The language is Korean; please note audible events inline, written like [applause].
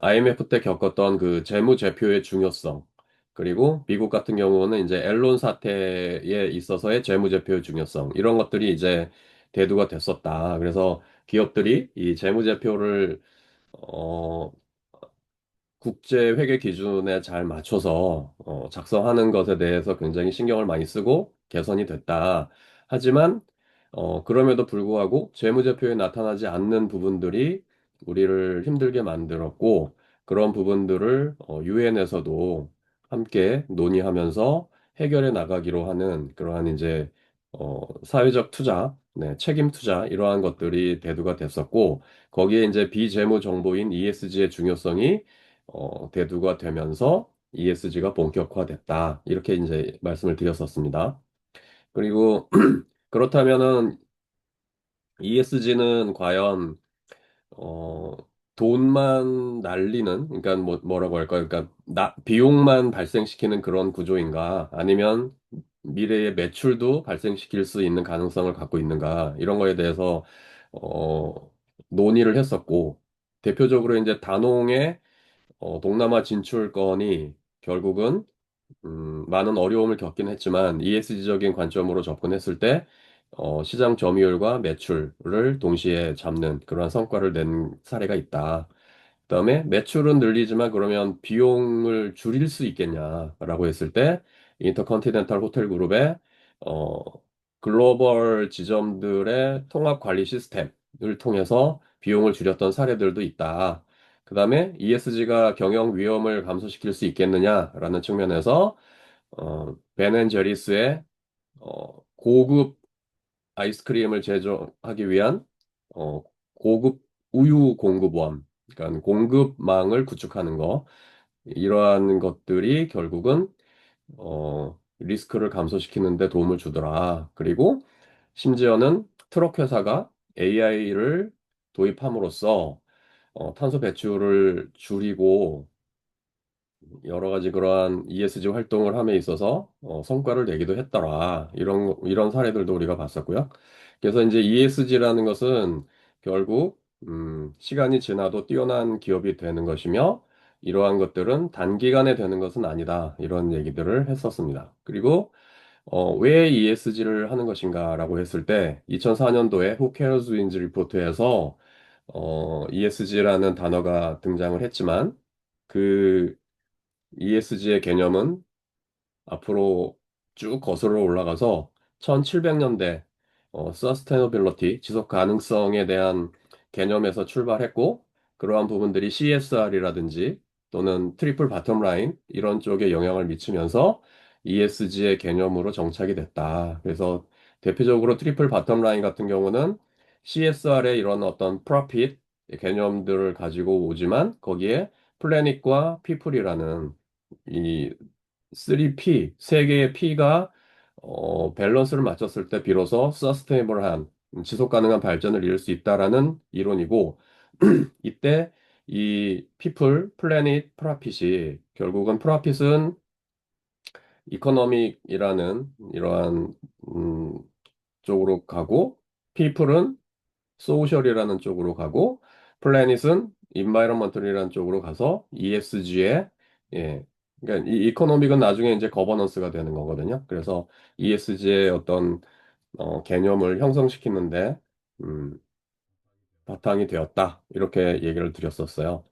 IMF 때 겪었던 그 재무제표의 중요성, 그리고 미국 같은 경우는 이제 앨런 사태에 있어서의 재무제표의 중요성, 이런 것들이 이제 대두가 됐었다. 그래서 기업들이 이 재무제표를 어, 국제 회계 기준에 잘 맞춰서 어, 작성하는 것에 대해서 굉장히 신경을 많이 쓰고 개선이 됐다. 하지만 어, 그럼에도 불구하고 재무제표에 나타나지 않는 부분들이 우리를 힘들게 만들었고 그런 부분들을 어, 유엔에서도 함께 논의하면서 해결해 나가기로 하는 그러한 이제 어, 사회적 투자, 네, 책임 투자 이러한 것들이 대두가 됐었고 거기에 이제 비재무 정보인 ESG의 중요성이 어, 대두가 되면서 ESG가 본격화됐다. 이렇게 이제 말씀을 드렸었습니다. 그리고 [clears throat] 그렇다면은 ESG는 과연 어, 돈만 날리는 그러니까 뭐 뭐라고 할까요? 그러니까 나, 비용만 발생시키는 그런 구조인가? 아니면 미래의 매출도 발생시킬 수 있는 가능성을 갖고 있는가? 이런 거에 대해서 어, 논의를 했었고 대표적으로 이제 다농의 어, 동남아 진출권이 결국은 음, 많은 어려움을 겪긴 했지만 ESG적인 관점으로 접근했을 때 어, 시장 점유율과 매출을 동시에 잡는 그러한 성과를 낸 사례가 있다. 그다음에 매출은 늘리지만 그러면 비용을 줄일 수 있겠냐라고 했을 때 인터컨티넨탈 호텔 그룹의 어, 글로벌 지점들의 통합 관리 시스템을 통해서 비용을 줄였던 사례들도 있다. 그 다음에 ESG가 경영 위험을 감소시킬 수 있겠느냐라는 측면에서 어, 벤앤제리스의 어, 고급 아이스크림을 제조하기 위한 어, 고급 우유 공급원, 그러니까 공급망을 구축하는 거, 이러한 것들이 결국은 어, 리스크를 감소시키는 데 도움을 주더라. 그리고 심지어는 트럭 회사가 AI를 도입함으로써 어, 탄소 배출을 줄이고 여러 가지 그러한 ESG 활동을 함에 있어서 어, 성과를 내기도 했더라. 이런, 이런 사례들도 우리가 봤었고요. 그래서 이제 ESG라는 것은 결국, 음, 시간이 지나도 뛰어난 기업이 되는 것이며, 이러한 것들은 단기간에 되는 것은 아니다. 이런 얘기들을 했었습니다. 그리고, 어, 왜 ESG를 하는 것인가라고 했을 때, 2004년도에 Who Cares Wins 리포트에서, 어, ESG라는 단어가 등장을 했지만, 그 ESG의 개념은 앞으로 쭉 거슬러 올라가서 1700년대 어, Sustainability, 지속 가능성에 대한 개념에서 출발했고 그러한 부분들이 CSR이라든지 또는 트리플 바텀 라인 이런 쪽에 영향을 미치면서 ESG의 개념으로 정착이 됐다. 그래서 대표적으로 트리플 바텀 라인 같은 경우는 CSR의 이런 어떤 프로핏 개념들을 가지고 오지만 거기에 플래닛과 피플이라는 이 3P, 세 개의 P가 어, 밸런스를 맞췄을 때 비로소 서스테이블한 지속 가능한 발전을 이룰 수 있다라는 이론이고 [clears throat] 이때 이 people, planet, profit이 결국은 profit은 이코노믹이라는 이러한 음, 쪽으로 가고 people은 소셜이라는 쪽으로 가고 플래닛은 인바이러먼털이라는 쪽으로 가서 ESG에 예. 그러니까 이 이코노믹은 나중에 이제 거버넌스가 되는 거거든요. 그래서 ESG의 어떤 어, 개념을 형성시키는데 음, 바탕이 되었다. 이렇게 얘기를 드렸었어요.